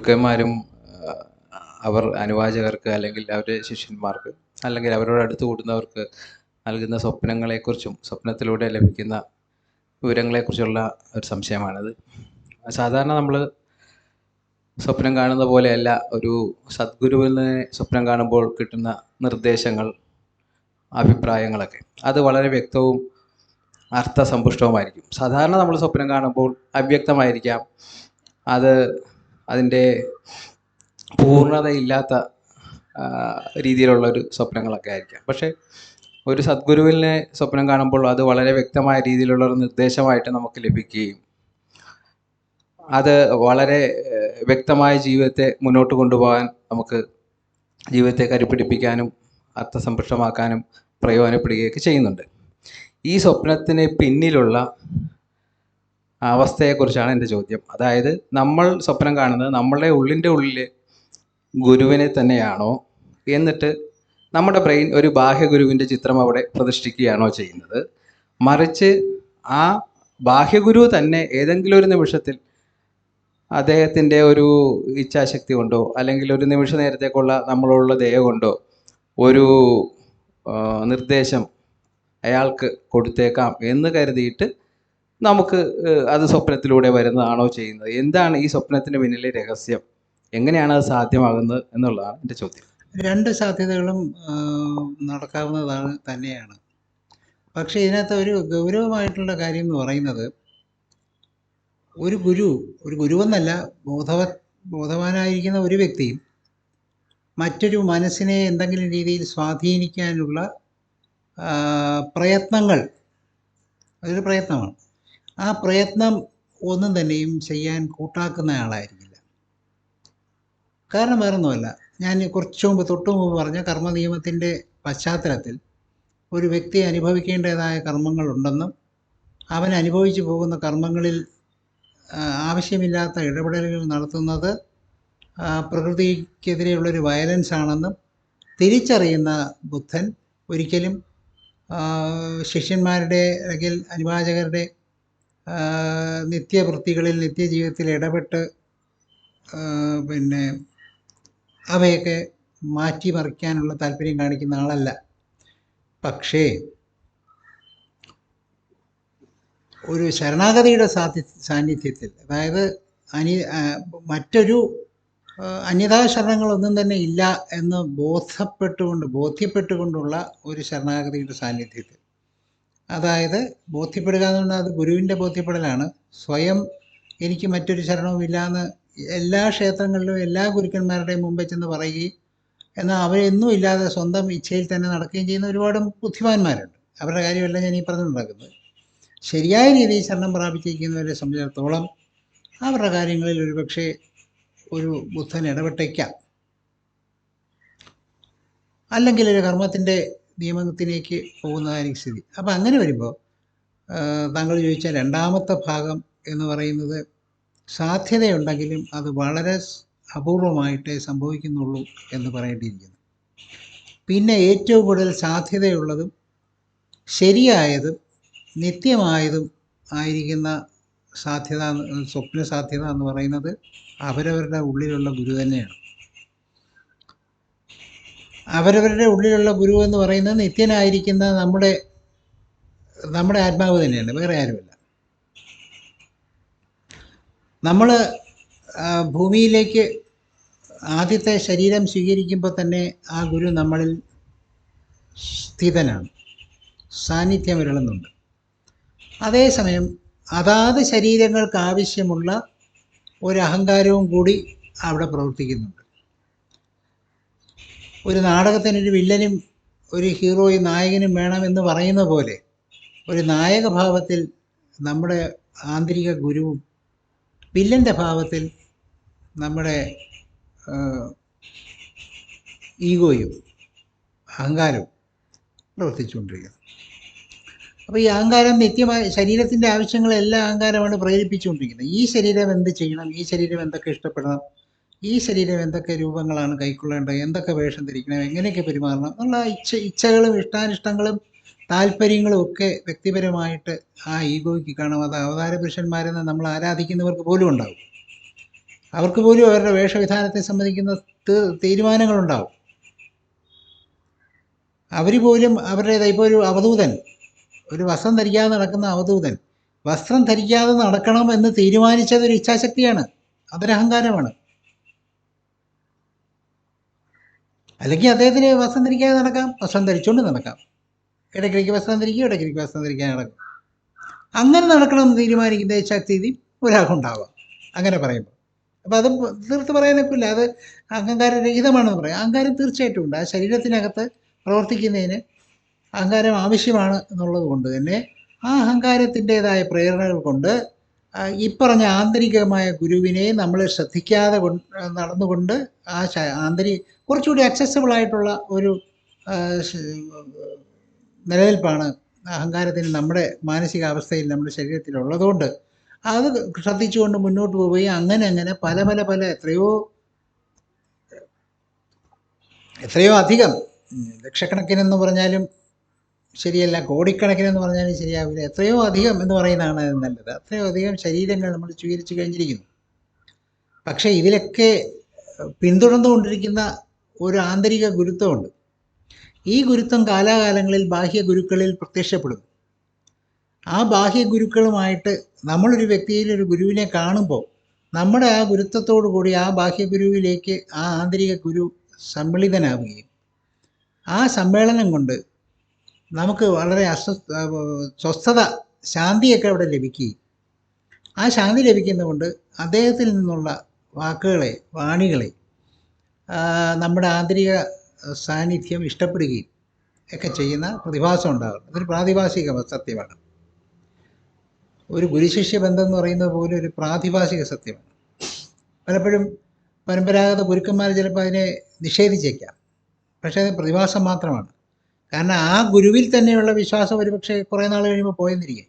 ഗുരുക്കന്മാരും അവർ അനുവാചകർക്ക് അല്ലെങ്കിൽ അവരുടെ ശിഷ്യന്മാർക്ക് അല്ലെങ്കിൽ അവരോട് അടുത്ത് കൂടുന്നവർക്ക് നൽകുന്ന സ്വപ്നങ്ങളെക്കുറിച്ചും സ്വപ്നത്തിലൂടെ ലഭിക്കുന്ന വിവരങ്ങളെക്കുറിച്ചുള്ള ഒരു സംശയമാണിത്. സാധാരണ നമ്മൾ സ്വപ്നം കാണുന്ന പോലെയല്ല ഒരു സദ്ഗുരുവിൽ നിന്ന് സ്വപ്നം കാണുമ്പോൾ കിട്ടുന്ന നിർദ്ദേശങ്ങൾ അഭിപ്രായങ്ങളൊക്കെ. അത് വളരെ വ്യക്തവും അർത്ഥസമ്പുഷ്ടവുമായിരിക്കും. സാധാരണ നമ്മൾ സ്വപ്നം കാണുമ്പോൾ അവ്യക്തമായിരിക്കാം. അത് അതിന്റെ പൂർണതയില്ലാത്ത ഇല്ലാത്ത രീതിയിലുള്ള ഒരു സ്വപ്നങ്ങളൊക്കെ ആയിരിക്കാം. പക്ഷേ ഒരു സദ്ഗുരുവിനെ സ്വപ്നം കാണുമ്പോൾ അത് വളരെ വ്യക്തമായ രീതിയിലുള്ള ഒരു നിർദ്ദേശമായിട്ട് നമുക്ക് ലഭിക്കുകയും അത് വളരെ വ്യക്തമായ ജീവിതത്തെ മുന്നോട്ട് കൊണ്ടുപോകാൻ നമുക്ക് ജീവിതത്തെ കരുപിടിപ്പിക്കാനും അർത്ഥസമ്പുഷ്ടമാക്കാനും പ്രയോജനപ്പെടുകയൊക്കെ ചെയ്യുന്നുണ്ട്. ഈ സ്വപ്നത്തിന് പിന്നിലുള്ള അവസ്ഥയെക്കുറിച്ചാണ് എന്റെ ചോദ്യം. അതായത് നമ്മൾ സ്വപ്നം കാണുന്നത് നമ്മളുടെ ഉള്ളിന്റെ ഉള്ളിൽ ഗുരുവിനെ തന്നെയാണോ എന്നിട്ട് നമ്മുടെ ബ്രെയിൻ ഒരു ബാഹ്യ ഗുരുവിന്റെ ചിത്രം അവിടെ പ്രതിഷ്ഠിക്കുകയാണോ ചെയ്യുന്നത്? മറിച്ച് ആ ബാഹ്യഗുരു തന്നെ ഏതെങ്കിലും ഒരു നിമിഷത്തിൽ അദ്ദേഹത്തിന്റെ ഒരു ഇച്ഛാശക്തി കൊണ്ടോ അല്ലെങ്കിൽ ഒരു നിമിഷ നേരത്തേക്കുള്ള നമ്മളുള്ള ദയ കൊണ്ടോ ഒരു നിർദ്ദേശം അയാൾക്ക് കൊടുത്തേക്കാം എന്ന് കരുതിയിട്ട് നമുക്ക് അത് സ്വപ്നത്തിലൂടെ വരുന്നതാണോ ചെയ്യുന്നത്? എന്താണ് ഈ സ്വപ്നത്തിന് പിന്നിലെ രഹസ്യം? എങ്ങനെയാണ് അത് സാധ്യമാകുന്നത് എന്നുള്ളതാണ് എന്റെ ചോദ്യം. രണ്ട് സാധ്യതകളും നടക്കാവുന്നതാണ് തന്നെയാണ്. പക്ഷേ ഇതിനകത്ത് ഒരു ഗൗരവമായിട്ടുള്ള കാര്യം എന്ന് പറയുന്നത് ഒരു ഗുരു ഒരു ഗുരുവെന്നല്ല ബോധവ ബോധവാനായിരിക്കുന്ന ഒരു വ്യക്തിയും മറ്റൊരു മനസ്സിനെ എന്തെങ്കിലും രീതിയിൽ സ്വാധീനിക്കാനുള്ള പ്രയത്നങ്ങൾ അതൊരു പ്രയത്നമാണ്. ആ പ്രയത്നം ഒന്നും തന്നെയും ചെയ്യാൻ കൂട്ടാക്കുന്ന ആളായിരിക്കില്ല. കാരണം വേറൊന്നുമല്ല. ഞാൻ കുറച്ചു മുമ്പ് തൊട്ടു മുമ്പ് പറഞ്ഞ കർമ്മ നിയമത്തിന്റെ പശ്ചാത്തലത്തിൽ ഒരു വ്യക്തി അനുഭവിക്കേണ്ടതായ കർമ്മങ്ങളുണ്ടെന്നും അവൻ അനുഭവിച്ചു പോകുന്ന കർമ്മങ്ങളിൽ ആവശ്യമില്ലാത്ത ഇടപെടലുകൾ നടത്തുന്നത് പ്രകൃതിക്കെതിരെയുള്ളൊരു വയലൻസ് ആണെന്നും തിരിച്ചറിയുന്ന ബുദ്ധൻ ഒരിക്കലും ശിഷ്യന്മാരുടെ അല്ലെങ്കിൽ അനുവാചകരുടെ നിത്യവൃത്തികളിൽ നിത്യജീവിതത്തിൽ ഇടപെട്ട് പിന്നെ അവയൊക്കെ മാറ്റിമറിക്കാനുള്ള താല്പര്യം കാണിക്കുന്ന ആളല്ല. പക്ഷേ ഒരു ശരണാഗതിയുടെ സാധി സാന്നിധ്യത്തിൽ അതായത് അനി മറ്റൊരു അന്യതാ ശരണങ്ങളൊന്നും തന്നെ ഇല്ല എന്ന് ബോധപ്പെട്ടുകൊണ്ട് ബോധ്യപ്പെട്ടുകൊണ്ടുള്ള ഒരു ശരണാഗതിയുടെ സാന്നിധ്യത്തിൽ. അതായത് ബോധ്യപ്പെടുക എന്ന് പറഞ്ഞാൽ അത് ഗുരുവിന്റെ ബോധ്യപ്പെടലാണ്. സ്വയം എനിക്ക് മറ്റൊരു ശരണവും ഇല്ലാന്ന് എല്ലാ ക്ഷേത്രങ്ങളിലും എല്ലാ ഗുരുക്കന്മാരുടെയും മുമ്പേ ചെന്ന് പറയുകയും എന്നാൽ അവരെന്നും ഇല്ലാതെ സ്വന്തം ഇച്ഛയിൽ തന്നെ നടക്കുകയും ചെയ്യുന്ന ഒരുപാട് ബുദ്ധിമാന്മാരുണ്ട്. അവരുടെ കാര്യമല്ല ഞാൻ ഈ പറഞ്ഞുണ്ടാക്കുന്നത്. ശരിയായ രീതിയിൽ ശരണം പ്രാപിച്ചിരിക്കുന്നവരെ സംബന്ധിച്ചിടത്തോളം അവരുടെ കാര്യങ്ങളിൽ ഒരുപക്ഷെ ഒരു ബുദ്ധൻ ഇടപെട്ടേക്കാം. അല്ലെങ്കിൽ ഒരു കർമ്മത്തിന്റെ നിയമത്തിലേക്ക് പോകുന്നതായിരിക്കും സ്ഥിതി. അപ്പം അങ്ങനെ വരുമ്പോൾ താങ്കൾ ചോദിച്ച രണ്ടാമത്തെ ഭാഗം എന്ന് പറയുന്നത് സാധ്യതയുണ്ടെങ്കിലും അത് വളരെ അപൂർവമായിട്ടേ സംഭവിക്കുന്നുള്ളൂ എന്ന് പറയേണ്ടിയിരിക്കുന്നു. പിന്നെ ഏറ്റവും കൂടുതൽ സാധ്യതയുള്ളതും ശരിയായതും നിത്യമായതും ആയിരിക്കുന്ന സാധ്യത സ്വപ്ന സാധ്യത എന്ന് പറയുന്നത് അവരവരുടെ ഉള്ളിലുള്ള ഗുരു തന്നെയാണ്. അവരവരുടെ ഉള്ളിലുള്ള ഗുരു എന്ന് പറയുന്നത് നിത്യനായിരിക്കുന്ന നമ്മുടെ നമ്മുടെ ആത്മാവ് തന്നെയാണ് വേറെ ആരുമല്ല. നമ്മൾ ഭൂമിയിലേക്ക് ആദ്യത്തെ ശരീരം സ്വീകരിക്കുമ്പോൾ തന്നെ ആ ഗുരു നമ്മളിൽ സ്ഥിതനാണ് സാന്നിധ്യം വരളുന്നുണ്ട്. അതേസമയം അതാത് ശരീരങ്ങൾക്ക് ആവശ്യമുള്ള ഒരു അഹങ്കാരവും കൂടി അവിടെ പ്രവർത്തിക്കുന്നുണ്ട്. ഒരു നാടകത്തിനൊരു വില്ലനും ഒരു ഹീറോയും നായകനും വേണമെന്ന് പറയുന്ന പോലെ ഒരു നായക ഭാവത്തിൽ നമ്മുടെ ആന്തരിക ഗുരുവും വില്ലന്റെ ഭാവത്തിൽ നമ്മുടെ ഈഗോയും അഹങ്കാരവും പ്രവർത്തിച്ചുകൊണ്ടിരിക്കുന്നത് അപ്പോൾ ഈ അഹങ്കാരം നിത്യമായ ശരീരത്തിന്റെ ആവശ്യങ്ങളെല്ലാം അഹങ്കാരമാണ് പ്രേരിപ്പിച്ചുകൊണ്ടിരിക്കുന്നത്. ഈ ശരീരം എന്ത് ചെയ്യണം? ഈ ശരീരം എന്തൊക്കെ ഇഷ്ടപ്പെടണം? ഈ ശരീരം എന്തൊക്കെ രൂപങ്ങളാണ് കൈക്കൊള്ളേണ്ടത്? എന്തൊക്കെ വേഷം ധരിക്കണം? എങ്ങനെയൊക്കെ പെരുമാറണം? എന്നുള്ള ഇച്ഛ ഇച്ഛകളും ഇഷ്ടാനിഷ്ടങ്ങളും താല്പര്യങ്ങളും ഒക്കെ വ്യക്തിപരമായിട്ട് ആ ഈഗോയ്ക്ക് കാണും. അത് അവതാര പുരുഷന്മാരെന്ന് നമ്മൾ ആരാധിക്കുന്നവർക്ക് പോലും ഉണ്ടാവും. അവർക്ക് പോലും അവരുടെ വേഷവിധാനത്തെ സംബന്ധിക്കുന്ന തീരുമാനങ്ങളുണ്ടാവും. അവർ പോലും അവരുടേത് ഇപ്പോൾ ഒരു അവധൂതൻ ഒരു വസ്ത്രം ധരിക്കാതെ നടക്കുന്ന അവധൂതൻ വസ്ത്രം ധരിക്കാതെ നടക്കണം എന്ന് തീരുമാനിച്ചത് ഒരു ഇച്ഛാശക്തിയാണ്. അതൊരു അഹങ്കാരമാണ് അല്ലെങ്കിൽ അദ്ദേഹത്തിന് വസ്ത്രം ധരിക്കാതെ നടക്കാം വസ്ത്രം ധരിച്ചുകൊണ്ട് നടക്കാം. ഇടയ്ക്കിടയ്ക്ക് വസ്ത്രം ധരിക്കും ഇടയ്ക്കിടയ്ക്ക് വസ്ത്രം ധരിക്കാൻ നടക്കും. അങ്ങനെ നടക്കണം തീരുമാനിക്കുന്ന ശക്തി ഒരാൾക്കുണ്ടാവാം അങ്ങനെ പറയുമ്പോൾ. അപ്പോൾ അത് തീർത്ത് പറയാനൊക്കില്ല. അത് അഹങ്കാരരഹിതമാണെന്ന് പറയാം. അഹങ്കാരം തീർച്ചയായിട്ടും ഉണ്ട്. ആ ശരീരത്തിനകത്ത് പ്രവർത്തിക്കുന്നതിന് അഹങ്കാരം ആവശ്യമാണ് എന്നുള്ളത് കൊണ്ട് തന്നെ ആ അഹങ്കാരത്തിന്റെതായ പ്രേരണകൾ കൊണ്ട് ഈ പറഞ്ഞ ആന്തരികമായ ഗുരുവിനെ നമ്മൾ ശ്രദ്ധിക്കാതെ കൊണ്ട് നടന്നുകൊണ്ട് ആ ആന്തരി കുറച്ചുകൂടി അക്സസിബിൾ ആയിട്ടുള്ള ഒരു നിലനിൽപ്പാണ് അഹങ്കാരത്തിന് നമ്മുടെ മാനസികാവസ്ഥയിൽ നമ്മുടെ ശരീരത്തിൽ ഉള്ളതുകൊണ്ട് അത് ശ്രദ്ധിച്ചുകൊണ്ട് മുന്നോട്ട് പോവുകയും അങ്ങനെ അങ്ങനെ പല പല പല എത്രയോ എത്രയോ അധികം ലക്ഷക്കണക്കിനെന്ന് പറഞ്ഞാലും ശരിയല്ല കോടിക്കണക്കിനെന്ന് പറഞ്ഞാലും ശരിയാവില്ല. എത്രയോ അധികം എന്ന് പറയുന്നതാണ് നല്ലത്. അത്രയോ അധികം ശരീരങ്ങൾ നമ്മൾ സ്വീകരിച്ചു കഴിഞ്ഞിരിക്കുന്നു. പക്ഷേ ഇതിലൊക്കെ പിന്തുടർന്നുകൊണ്ടിരിക്കുന്ന ഒരു ആന്തരിക ഗുരുത്വമുണ്ട്. ഈ ഗുരുത്വം കാലാകാലങ്ങളിൽ ബാഹ്യ ഗുരുക്കളിൽ പ്രത്യക്ഷപ്പെടും ആ ബാഹ്യ ഗുരുക്കളുമായിട്ട് നമ്മളൊരു വ്യക്തിയിൽ ഒരു ഗുരുവിനെ കാണുമ്പോൾ നമ്മുടെ ആ ഗുരുത്വത്തോടു കൂടി ആ ബാഹ്യ ഗുരുവിലേക്ക് ആ ആന്തരിക ഗുരു സമ്മിളിതനാവുകയും ആ സമ്മേളനം കൊണ്ട് നമുക്ക് വളരെ അസ്വസ്ഥ സ്വസ്ഥത ശാന്തിയൊക്കെ അവിടെ ലഭിക്കുകയും ആ ശാന്തി ലഭിക്കുന്നതുകൊണ്ട് അദ്ദേഹത്തിൽ നിന്നുള്ള വാക്കുകളെ വാണികളെ നമ്മുടെ ആന്തരിക സാന്നിധ്യം ഇഷ്ടപ്പെടുകയും ഒക്കെ ചെയ്യുന്ന പ്രതിഭാസം ഉണ്ടാകും അതൊരു പ്രാതിഭാസിക സത്യമാണ്. ഒരു ഗുരുശിഷ്യ ബന്ധം എന്ന് പറയുന്നത് പോലെ ഒരു പ്രാതിഭാസിക സത്യമാണ്. പലപ്പോഴും പരമ്പരാഗത ഗുരുക്കന്മാർ ചിലപ്പോൾ അതിനെ നിഷേധിച്ചേക്കാം. പക്ഷേ അത് പ്രതിഭാസം മാത്രമാണ്. കാരണം ആ ഗുരുവിൽ തന്നെയുള്ള വിശ്വാസം ഒരുപക്ഷെ കുറേ നാൾ കഴിയുമ്പോൾ പോയെന്നിരിക്കും.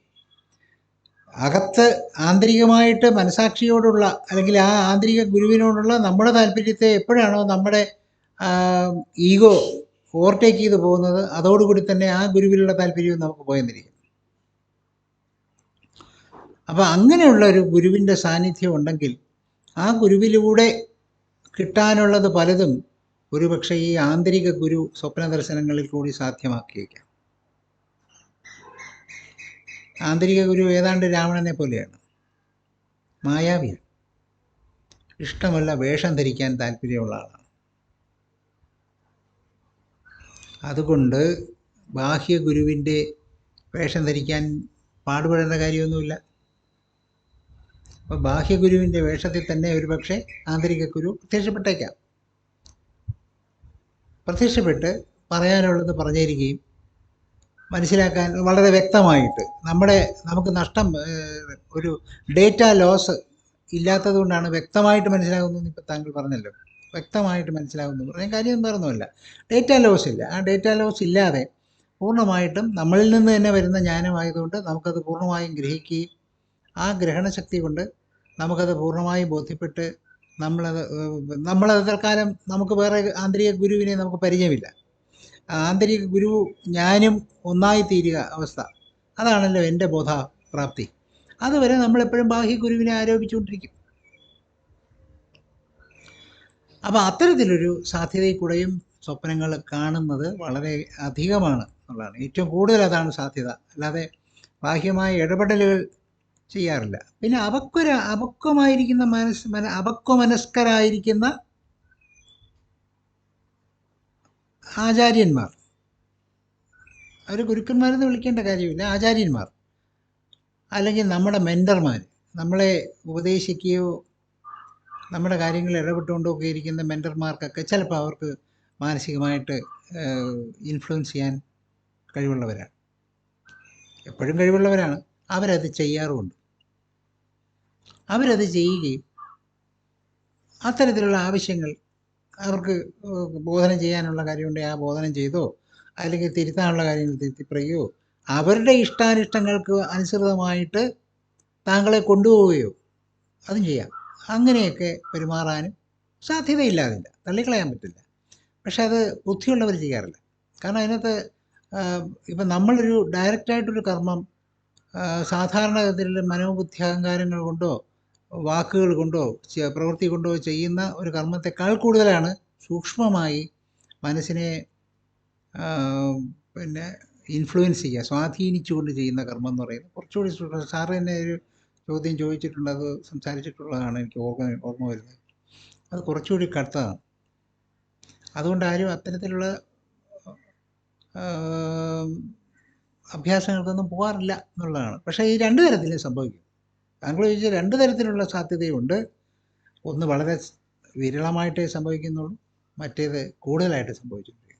അകത്ത് ആന്തരികമായിട്ട് മനസാക്ഷിയോടുള്ള അല്ലെങ്കിൽ ആ ആന്തരിക ഗുരുവിനോടുള്ള നമ്മുടെ താല്പര്യത്തെ എപ്പോഴാണോ നമ്മുടെ ഈഗോ ഓവർടേക്ക് ചെയ്ത് പോകുന്നത് അതോടുകൂടി തന്നെ ആ ഗുരുവിലുള്ള താല്പര്യവും നമുക്ക് പോയെന്നിരിക്കും. അപ്പോൾ അങ്ങനെയുള്ള ഒരു ഗുരുവിന്റെ സാന്നിധ്യം ഉണ്ടെങ്കിൽ ആ ഗുരുവിലൂടെ കിട്ടാനുള്ളത് പലതും ഒരുപക്ഷെ ഈ ആന്തരിക ഗുരു സ്വപ്ന ദർശനങ്ങളിൽ കൂടി സാധ്യമാക്കിയേക്കാം. ആന്തരിക ഗുരു ഏതാണ്ട് രാവണനെ പോലെയാണ്. മായാവിയാണ് ഇഷ്ടമല്ല വേഷം ധരിക്കാൻ താല്പര്യമുള്ള ആളാണ്. അതുകൊണ്ട് ബാഹ്യ ഗുരുവിന്റെ വേഷം ധരിക്കാൻ പാടുപെടേണ്ട കാര്യമൊന്നുമില്ല. അപ്പോൾ ബാഹ്യ ഗുരുവിന്റെ വേഷത്തിൽ തന്നെ ഒരുപക്ഷെ ആന്തരിക ഗുരു പ്രത്യക്ഷപ്പെട്ടേക്കാം പ്രത്യക്ഷപ്പെട്ട് പറയാനുള്ളത് പറഞ്ഞിരിക്കുകയും മനസ്സിലാക്കാൻ വളരെ വ്യക്തമായിട്ട് നമ്മുടെ നമുക്ക് നഷ്ടം ഒരു ഡേറ്റ ലോസ് ഇല്ലാത്തത് കൊണ്ടാണ് വ്യക്തമായിട്ട് മനസ്സിലാകുന്നതെന്ന് ഇപ്പോൾ താങ്കൾ പറഞ്ഞല്ലോ. വ്യക്തമായിട്ട് മനസ്സിലാകുന്നു. പറഞ്ഞ കാര്യം വേറൊന്നുമല്ല. ഡേറ്റ ലോസ് ഇല്ല. ആ ഡേറ്റ ലോസ് ഇല്ലാതെ പൂർണമായിട്ടും നമ്മളിൽ നിന്ന് തന്നെ വരുന്ന ജ്ഞാനമായതുകൊണ്ട് നമുക്കത് പൂർണമായും ഗ്രഹിക്കുകയും ആ ഗ്രഹണശക്തി കൊണ്ട് നമുക്കത് പൂർണമായും ബോധ്യപ്പെട്ട് നമ്മളത് നമ്മളത് തൽക്കാലം നമുക്ക് വേറെ ആന്തരിക ഗുരുവിനെ നമുക്ക് പരിചയമില്ല. ആന്തരിക ഗുരു ഞാനും ഒന്നായി തീരുക അവസ്ഥ. അതാണല്ലോ എന്റെ ബോധപ്രാപ്തി. അതുവരെ നമ്മളെപ്പോഴും ബാഹ്യ ഗുരുവിനെ ആരോപിച്ചുകൊണ്ടിരിക്കും. അപ്പോൾ അത്തരത്തിലൊരു സാധ്യതയിൽ കൂടെയും സ്വപ്നങ്ങൾ കാണുന്നത് വളരെ അധികമാണ് എന്നുള്ളതാണ്. ഏറ്റവും കൂടുതൽ അതാണ് സാധ്യത. അല്ലാതെ ബാഹ്യമായ ഇടപെടലുകൾ ചെയ്യാറില്ല. പിന്നെ അപക്വര അപക്വമായിരിക്കുന്ന മനസ് മന അപക്വമനസ്കരായിരിക്കുന്ന ആചാര്യന്മാർ. അവർ ഗുരുക്കന്മാരെന്ന് വിളിക്കേണ്ട കാര്യമില്ല ആചാര്യന്മാർ. അല്ലെങ്കിൽ നമ്മുടെ മെന്റർമാർ നമ്മളെ ഉപദേശിക്കുകയോ നമ്മുടെ കാര്യങ്ങളിൽ ഇടപെട്ടുകൊണ്ടൊക്കെ ഇരിക്കുന്ന മെന്റർമാർക്കൊക്കെ ചിലപ്പോൾ അവർക്ക് മാനസികമായിട്ട് ഇൻഫ്ലുവൻസ് ചെയ്യാൻ കഴിവുള്ളവരാണ്. എപ്പോഴും കഴിവുള്ളവരാണ്. അവരത് ചെയ്യാറുമുണ്ട്. അവരത് ചെയ്യുകയും അത്തരത്തിലുള്ള ആവശ്യങ്ങൾ അവർക്ക് ബോധനം ചെയ്യാനുള്ള കാര്യമുണ്ടെങ്കിൽ ആ ബോധനം ചെയ്തോ അല്ലെങ്കിൽ തിരുത്താനുള്ള കാര്യങ്ങൾ തിരുത്തി പറയുകയോ അവരുടെ ഇഷ്ടാനിഷ്ടങ്ങൾക്ക് അനുസൃതമായിട്ട് താങ്കളെ കൊണ്ടുപോവുകയോ അതും ചെയ്യാം. അങ്ങനെയൊക്കെ പെരുമാറാനും സാധ്യതയില്ലാതില്ല. തള്ളിക്കളയാൻ പറ്റില്ല. പക്ഷെ അത് ബുദ്ധിയുള്ളവർ ചെയ്യാറില്ല. കാരണം അതിനകത്ത് ഇപ്പം നമ്മളൊരു ഡയറക്റ്റായിട്ടൊരു കർമ്മം ആ, സാധാരണ ഗതിയിൽ മനോബുദ്ധി അഹങ്കാരങ്ങൾ കൊണ്ടോ വാക്കുകൾ കൊണ്ടോ പ്രവൃത്തി കൊണ്ടോ ചെയ്യുന്ന ഒരു കർമ്മത്തെക്കാൾ കൂടുതലാണ് സൂക്ഷ്മമായി മനസ്സിനെ പിന്നെ ഇൻഫ്ലുവൻസ് ചെയ്യുക സ്വാധീനിച്ചുകൊണ്ട് ചെയ്യുന്ന കർമ്മം എന്ന് പറയുന്നത് കുറച്ചുകൂടി. സാറ് തന്നെ ഒരു ചോദ്യം ചോദിച്ചിട്ടുണ്ട് അത് സംസാരിച്ചിട്ടുള്ളതാണ് എനിക്ക് ഓർമ്മ ഓർമ്മ വരുന്നത് അത് കുറച്ചുകൂടി കടുത്തതാണ് അതുകൊണ്ട് ആരും അത്തരത്തിലുള്ള അഭ്യാസങ്ങൾക്കൊന്നും പോകാറില്ല എന്നുള്ളതാണ്. പക്ഷേ ഈ രണ്ട് തരത്തിലും സംഭവിക്കും. താങ്കൾ ചോദിച്ച രണ്ട് തരത്തിലുള്ള സാധ്യതയുണ്ട്. ഒന്ന് വളരെ വിരളമായിട്ടേ സംഭവിക്കുന്നുള്ളൂ. മറ്റേത് കൂടുതലായിട്ട് സംഭവിച്ചിട്ടുണ്ട്